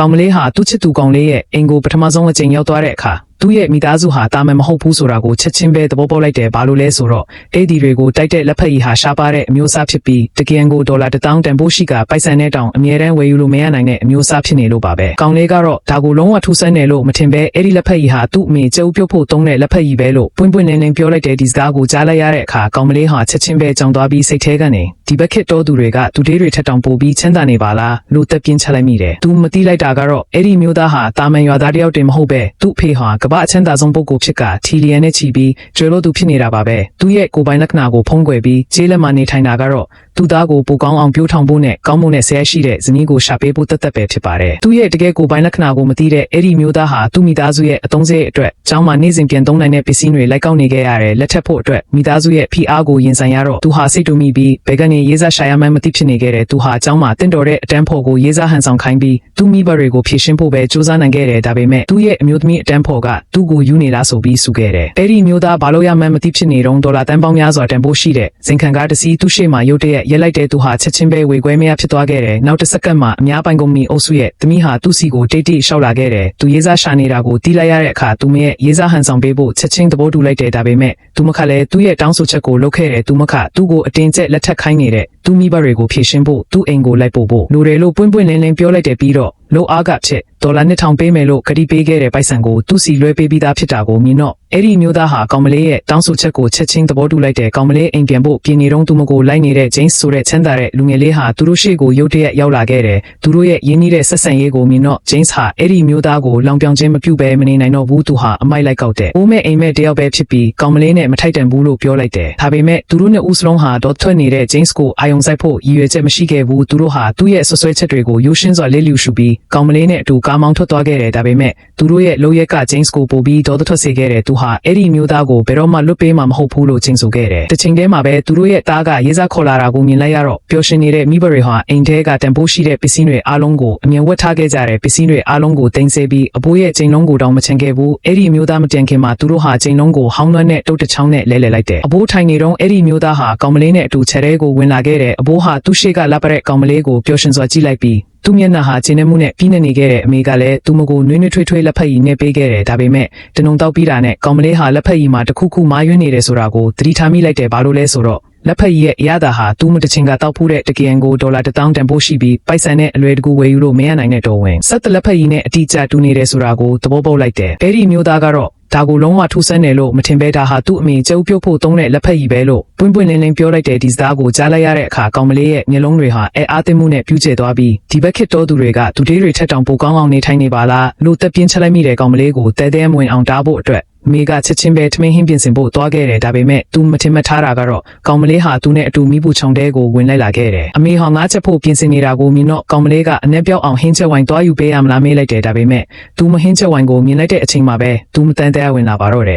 ကောင်မလေးဟာသူ့ချစ်သူကောင်လေးရဲ့အိမ်ကိုပထမဆုံးအကြိမ်ရောက်သွားတဲ့အခါသူ့ရဲ့မိသားစုဟာတာမန်မဟုတ်ဘူးဆိုတာကိုချက်ချင်းပဲသဘောပေါက်လိုက်တယ်ဘာလို့လဲဆိုတော့အဲ့ဒီတွေကိုတိုက်တဲ့လက်ဖက်ရည်ဟာရှားပါတဲ့အမျိုးအစားဖြစ်ပြီးတကယ်ကိုဒေါ်လာ1000တန်ဖိုးရှိကပိုက်ဆံနဲ့တောင်အမြဲတမ်းဝယ်ယူလို့မရနိုင်တဲ့အမျိုးအစားဖြစ်နေလို့ပါပဲကောင်လေးကတော့ဒါကိုလုံးဝထူးဆန်းတယ်လို့မထင်ပဲအဲ့ဒီလက်ဖက်ရည်ဟာသူ့အမေကျုပ်ပြုတ်ဖို့သုံးတဲ့လက်ဖက်ရည်ပဲလို့ပွင့်ပွင့်လင်းလင်းပြောလိုက်တဲ့ဒီစကားကိုကြားလိုက်ရတဲ့အခါကောင်မလေးဟာချက်ချင်းပဲကြောင်သွားပြီးစိတ်ထဲကနေ ဒီဘက်ခစ်တော်သူတွေကသူတေးတွေထက်တောင်ပိုပြီးချမ်းသာနေပါလားလို့တက်ပြင်းချလိုက်မိတယ်သူမသိလိုက်တာကတော့အဲ့ဒီမျိုးသားဟာတာမန်ရွာသားတယောက်တည်းမဟုတ်ပဲသူ့အဖေဟာကမ္ဘာအချမ်းသာဆုံးပုဂ္ဂိုလ်ဖြစ်ကထီလီယန်နဲ့ချီပြီးကျွဲလို့သူဖြစ်နေတာပါပဲသူ့ရဲ့ကိုယ်ပိုင်လက္ခဏာကိုဖုံးကွယ်ပြီးကျေးလက်မှနေထိုင်တာကတော့သူ့သားကိုပိုကောင်းအောင်ပြိုးထောင်ဖို့နဲ့ကောင်းမှုနဲ့ဆဲရှိတဲ့ဇနီးကိုရှာပေးဖို့တသက်ပဲဖြစ်ပါတယ်သူ့ရဲ့တကယ်ကိုယ်ပိုင်လက္ခဏာကိုမသိတဲ့အဲ့ဒီမျိုးသားဟာသူ့မိသားစုရဲ့အသုံးစရိတ်အတွက်ကျောင်းမှာနေ့စဉ်ပြန်သုံးနိုင်တဲ့ပစ္စည်းတွေလိုက်ကောက်နေခဲ့ရတယ်လက်ထပ်ဖို့အတွက်မိသားစုရဲ့ဖိအားကိုရင်ဆိုင်ရတော့သူဟာစိတ်တူမိပြီးဘယ်ကနေရေးစားရှာရမှန်းမသိဖြစ်နေခဲ့တယ်သူဟာကျောင်းမှာတင့်တော်တဲ့အတန်းဖို့ကိုရေးစားဟန်ဆောင်ခိုင်းပြီးသူ့မိဘတွေကိုဖြည့်ရှင်းဖို့ပဲစူးစမ်းနိုင်ခဲ့တယ်ဒါပေမဲ့သူ့ရဲ့အမျိုးသမီးအတန်းဖို့ကသူ့ကိုယူနေလားဆိုပြီးစုခဲ့တယ်အဲ့ဒီမျိုးသားဘာလို့ရမှန်းမသိဖြစ်နေတော့ဒေါ်လာတန်ပေါင်းများစွာတန်ဖိုးရှိတဲ့ဇင်ခံကားတစ်စီးသူ့ရှေ့မှာရုတ်တရက်ရက်လိုက်တဲ့သူဟာချက်ချင်းပဲဝေခွဲမရဖြစ်သွားခဲ့တယ်နောက်တစ်စက္ကန့်မှာအများပိုင်ကုမ္ပဏီအုပ်စုရဲ့သမီးဟာသူ့စီကိုတိတ်တိတ်ရှောက်လာခဲ့တယ်သူရေးစားရှာနေတာကိုတီးလိုက်ရတဲ့အခါသူမရဲ့ရေးစားဟန်ဆောင်ပေးဖို့ချက်ချင်းသဘောတူလိုက်တယ်ဒါပေမဲ့သူမခလည်းသူ့ရဲ့တောင်းဆိုချက်ကိုလုပ်ခဲ့တယ်သူမခသူ့ကိုအတင်းကျပ်လက်ထပ်ခိုင်းနေတဲ့ သူမိဘတွေကိုဖြည့်ရှင်းဖို့သူ့အိမ်ကိုလိုက်ပို့ဖို့လူတွေလို့ပွင့်ပွင့်လင်းလင်းပြောလိုက်တယ်ပြီးတော့လိုအားကဖြစ်ဒေါ်လာ2000ပေးမယ်လို့ကတိပေးခဲ့တဲ့ပိုက်ဆံကိုသူ့စီလွှဲပေးပြီးသားဖြစ်တာကိုမြင်တော့အဲ့ဒီမျိုးသားဟာကောင်မလေးရဲ့တောင်းဆိုချက်ကိုချက်ချင်းသဘောတူလိုက်တဲ့ကောင်မလေးအိမ်ပြန်ဖို့ပြင်နေတော့သူမကိုလိုက်နေတဲ့ဂျိမ်းဆိုတဲ့ချမ်းသာတဲ့လူငယ်လေးဟာသူတို့ရှေ့ကိုရုတ်တရက်ရောက်လာခဲ့တယ်သူတို့ရဲ့ရင်းနှီးတဲ့ဆက်ဆံရေးကိုမြင်တော့ဂျိမ်းဟာအဲ့ဒီမျိုးသားကိုလောင်ပြောင်ချင်းမပြုတ်ပဲမနေနိုင်တော့ဘူးသူဟာအမိုက်လိုက်ကောက်တဲ့အိုးမဲ့အိမ်မဲ့တယောက်ပဲဖြစ်ပြီးကောင်မလေးနဲ့မထိုက်တန်ဘူးလို့ပြောလိုက်တယ်ဒါပေမဲ့သူတို့နဲ့ဦးစလုံးဟာတော့ထွက်နေတဲ့ဂျိမ်းကိုအာယုံဆိုင်ဖို့ရည်ရွယ်ချက်မရှိခဲ့ဘူးသူတို့ဟာသူ့ရဲ့ဆွဆွဲချက်တွေကိုရိုးရှင်းစွာလေးလျူရှုပြီးကောင်မလေးနဲ့အတူကားမောင်းထွက်သွားခဲ့တယ်ဒါပေမဲ့သူတို့ရဲ့လိုရက်ကဂျိမ်းကိုပို့ပြီးဒေါသထွက်စေခဲ့တယ်သူဟာအဲ့ဒီမျိုးသားကိုဘယ်တော့မှလွတ်ပေးမှာမဟုတ်ဘူးလို့ချင်းဆိုခဲ့တယ်တစ်ချိန်တည်းမှာပဲသူတို့ရဲ့သားကရေးစားခေါ်လာတာကိုမြင်လိုက်ရတော့ပျော်ရွှင်နေတဲ့မိဘတွေဟာအိမ်ထဲကတန်ဖိုးရှိတဲ့ပစ္စည်းတွေအားလုံးကိုအမြင်ဝတ်ထားခဲ့ကြတယ်ပစ္စည်းတွေအားလုံးကိုတင်ဆက်ပြီးအဘိုးရဲ့ချိန်လုံးကိုတောင်မချင်ခဲ့ဘူးအဲ့ဒီမျိုးသားမတန်ခင်မှာသူတို့ဟာချိန်လုံးကိုဟောင်းလွှမ်းနဲ့တုတ်တချောင်းနဲ့လဲလှယ်လိုက်တယ်အဘိုးထိုင်နေတော့အဲ့ဒီမျိုးသားဟာကောင်မလေးနဲ့အတူခြေထဲကိုဝင်လာခဲ့တယ်အဘိုးဟာသူ့ရှိကလက်ပရက်ကောင်မလေးကိုပျော်ရွှင်စွာကြည့်လိုက်ပြီးသူ့မျက်နှာဟာခြေနှမှုနဲ့ပြီးနေနေခဲ့တဲ့အမေကလည်းသူမကိုနွေးနွေးထွေးထွေးလက်ဖက်ရည်နဲ့ပေးခဲ့တယ်ဒါပေမဲ့တနုံတောက်ပြီးတာနဲ့ကောင်မလေးဟာလက်ဖက်ရည်မှာတစ်ခုခုမာရွေးနေတယ်ဆိုတာကိုသတိထားမိလိုက်တယ်ဘာလို့လဲဆိုတော့လက်ဖက်ရည်ရဲ့အရသာဟာသူ့မတချင်ကတောက်ဖူးတဲ့တကယ်ကိုဒေါ်လာ1000တန်ဖိုးရှိပြီးပိုက်ဆံနဲ့အလွယ်တကူဝယ်ယူလို့မရနိုင်တဲ့တော်ဝင်ဆက်တလက်ဖက်ရည်နဲ့အတိအကျတူနေတယ်ဆိုတာကိုသဘောပေါက်လိုက်တယ်အဲ့ဒီမျိုးသားကတော့ ဒါကိုလုံးဝထူးဆန်းတယ်လို့မထင်ပဲဒါဟာသူ့အမေကျုပ်ပြုတ်ဖို့သုံးတဲ့လက်ဖက်ရည်ပဲလို့ပွင့်ပွင့်လင်းလင်းပြောလိုက်တဲ့ဒီစကားကိုကြားလိုက်ရတဲ့အခါကောင်မလေးရဲ့မျက်လုံးတွေဟာအဲအားသိမှုနဲ့ပြူးကျဲသွားပြီးဒီဘက်ခစ်တော်သူတွေကသူတေးတွေထက်တောင်ပိုကောင်းအောင်နေထိုင်နေပါလားလို့တက်ပြင်းချလိုက်မိတဲ့ကောင်မလေးကိုတဲတဲမဝင်အောင်တားဖို့အတွက် မိကချက်ချင်းပဲထမင်းဟင်းပြင်ဆင်ဖို့သွားခဲ့တယ်ဒါပေမဲ့သူမထင်မှတ်ထားတာကတော့ကောင်မလေးဟာသူနဲ့အတူမိဖို့ချောင်တဲကိုဝင်လိုက်လာခဲ့တယ်အမေဟောင်ငါချက်ဖို့ပြင်ဆင်နေတာကိုမြင်တော့ကောင်မလေးကအနှက်ပြောက်အောင်ဟင်းချက်ဝိုင်သွားယူပေးရမလားမေးလိုက်တယ်ဒါပေမဲ့သူမဟင်းချက်ဝိုင်ကိုမြင်လိုက်တဲ့အချိန်မှာပဲသူမတန်တဲဝင်လာပါတော့တယ်